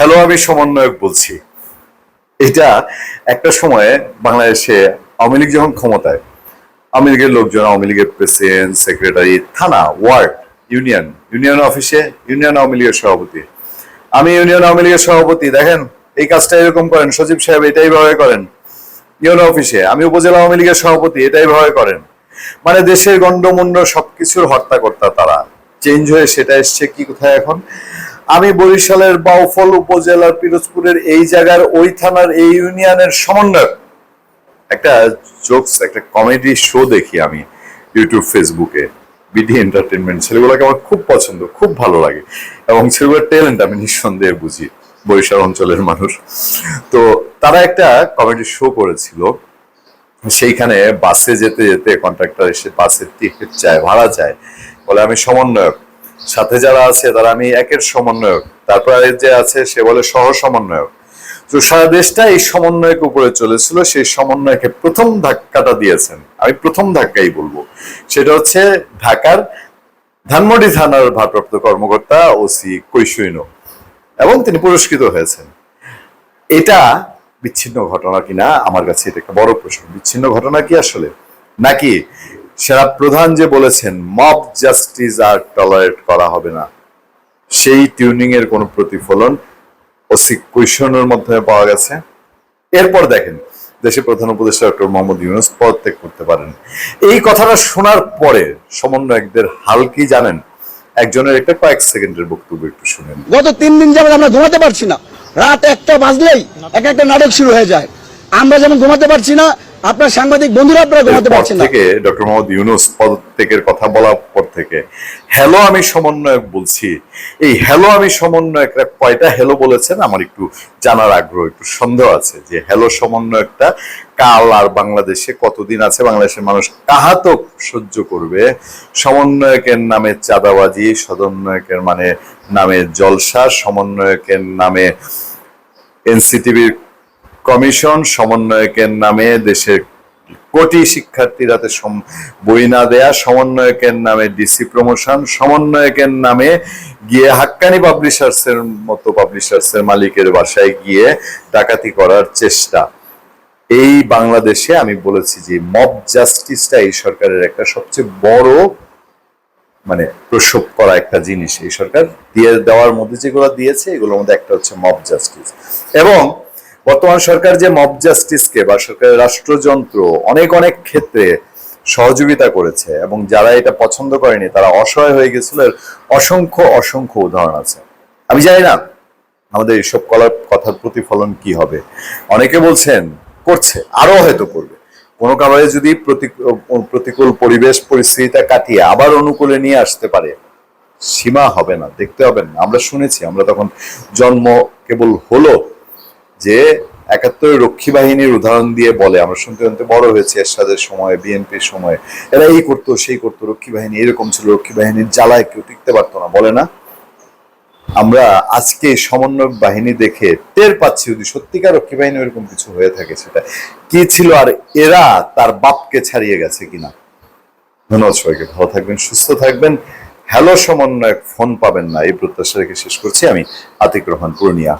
Hello, আমি সমন্বয়ক বলছি। এটা একটা সময়ে বাংলাদেশে আওয়ামী লীগ যখন ক্ষমতায়, আওয়ামী লীগের লোকজন, আওয়ামী লীগের প্রেসিডেন্ট, সেক্রেটারি, থানা, ওয়ার্ড, ইউনিয়ন ইউনিয়ন অফিসে, ইউনিয়ন আওয়ামী লীগের সভাপতি। আমি ইউনিয়ন আওয়ামী লীগের সভাপতি, দেখেন, এই কাজটা এরকম করেন সচিব সাহেব এটাই ভাবে করেন। ইউনিয়ন অফিসে, আমি উপজেলা আওয়ামী লীগের সভাপতি, এটাই ভাবে করেন। মানে দেশের গন্ডমুন্ড সবকিছুর হর্তাকর্তা তারা। চেঞ্জ হয়ে সেটা এসছে কি কোথায় এখন? আমি বরিশালের বাউফল উপজেলার পিরোজপুরের এই জায়গার ওই থানার এই ইউনিয়নের সমন্বয়ক। একটা জোকস, একটা কমেডি শো দেখি আমি ইউটিউব ফেসবুকে বিডি এন্টারটেনমেন্ট ছেলেগুলোকে আমার খুব পছন্দ, খুব ভালো লাগে। এবং ছেলেগুলোর ট্যালেন্ট আমি নিঃসন্দেহে বুঝি, বরিশাল অঞ্চলের মানুষ। তো তারা একটা কমেডি শো করেছিল। সেইখানে বাসে যেতে যেতে কন্ট্রাক্টর এসে বাসের টিকিট চায়, ভাড়া চায়। বলে আমি সমন্বয়ক। সাথে যারা আছে, তারা আমি একের সমন্বয়ক। তারপরে যে আছে, সে বলে সহ সমন্বয়ক তো সারা দেশটা এই সমন্বয়ক উপরে চলেছিল, সেই সমন্বয়কে প্রথম ধাক্কাটা দিয়েছেন। আমি প্রথম ধাক্কাই বলব। সেটা হচ্ছে ঢাকার ধানমন্ডি থানার ভারপ্রাপ্ত কর্মকর্তা ওসি কৈশৈন এবং তিনি পুরস্কৃত হয়েছেন। এটা বিচ্ছিন্ন ঘটনা কিনা? আমার কাছে এটা একটা বড় প্রশ্ন। বিচ্ছিন্ন ঘটনা কি আসলে? নাকি সেরা প্রধান যে বলেছেন মব জাস্টিস আর টলারেট করা হবে না। সেই টিউনিং এর কোনো প্রতিফলন ওসি কৈশনের মাধ্যমে পাওয়া গেছে। এরপর দেখেন, দেশের প্রধান উপদেষ্টা ডক্টর মোহাম্মদ ইউনুস পদত্যাগ করতে পারেন। এই কথাটা শোনার পরে সমন্বয়কদের হাল কি জানেন? একজনের একটা কয়েক সেকেন্ডের বক্তব্য একটু শুনেন। গত তিন দিন যাবত আমরা ঘুমাতে পারছি না। রাত একটা বাজলেই এক একটা নাটক শুরু হয়ে যায়। আমরা যেমন ঘুমাতে পারছি না আপনার সাংবাদিক বন্ধুরা আপনারা ঘুমাতে পারছেন না। থেকে ডক্টর মোহাম্মদ ইউনুস পদত্যাগের কথা বলার পর থেকে হ্যালো আমি সমন্বয়ক বলছি। এই হ্যালো আমি সমন্বয়করা কয়টা হ্যালো বলেছেন আমার একটু জানার আগ্রহ একটু সন্দেহ আছে যে হ্যালো সমন্বয়কটা কাল আর বাংলাদেশে কতদিন আছে? বাংলাদেশের মানুষ কাহাতক সহ্য করবে? সমন্বয়কের নামে চাঁদাবাজি সমন্বয়কের মানে নামে জলসা সমন্বয়কের নামে এনসিটিভির কমিশন সমন্বয়কের নামে দেশের কোটি শিক্ষার্থীর হাতে বই না দেয়া, সমন্বয়কের নামে ডিসি প্রমোশন, সমন্বয়কের নামে গিয়ে হাক্কানি পাবলিশার্স এর মতো পাবলিশার্স এর মালিকের বাসায় গিয়ে ডাকাতি করার চেষ্টা। এই বাংলাদেশে আমি বলেছি যে মব জাস্টিসটা এই সরকারের একটা সবচেয়ে বড় মানে প্রসব করা একটা জিনিস। এই সরকার দিয়ে দেওয়ার মধ্যে যেগুলো দিয়েছে, এগুলোর মধ্যে একটা হচ্ছে মব জাস্টিস। এবং বর্তমান সরকার যে মব জাস্টিসকে বা সরকারের রাষ্ট্রযন্ত্র অনেক অনেক ক্ষেত্রে সহযোগিতা করেছে এবং যারা এটা পছন্দ করেনি, তারা অসহায় হয়ে গেছিল। অসংখ্য অসংখ্য উদাহরণ আছে। আমি জানি না আমাদের এইসব কলার কথার প্রতিফলন কি হবে। অনেকে বলছেন, করছে, আরও হয়তো করবে। কোনো কারণে যদি প্রতি- প্রতিকূল পরিবেশ পরিস্থিতিটা কাটিয়ে আবার অনুকূলে নিয়ে আসতে পারে, সীমা হবে না, দেখতে হবে না। আমরা শুনেছি, আমরা তখন জন্ম কেবল হলো যে একাত্তরের রক্ষী বাহিনীর উদাহরণ দিয়ে বলে, আমরা শুনতে শুনতে বড় হয়েছে, এরশাদের সময়, বিএনপির সময়। এরা এই করতো, সেই করতো, রক্ষী বাহিনী, এরকম ছিল, রক্ষী বাহিনীর জ্বালায় কেউ টিকতে পারতো না, বলে না। আমরা আজকে সমন্বয় বাহিনী দেখে টের পাচ্ছি যদি সত্যিকার রক্ষী বাহিনী এরকম কিছু হয়ে থাকে সেটা। কি ছিল আর এরা তার বাপকে ছাড়িয়ে গেছে কিনা? ধন্যবাদ সবাইকে, ভালো থাকবেন, সুস্থ থাকবেন। হ্যালো সমন্বয়ক, ফোন পাবেন না, এই প্রত্যাশা রেখে শেষ করছি আমি আতিক রহমান পূর্ণিয়া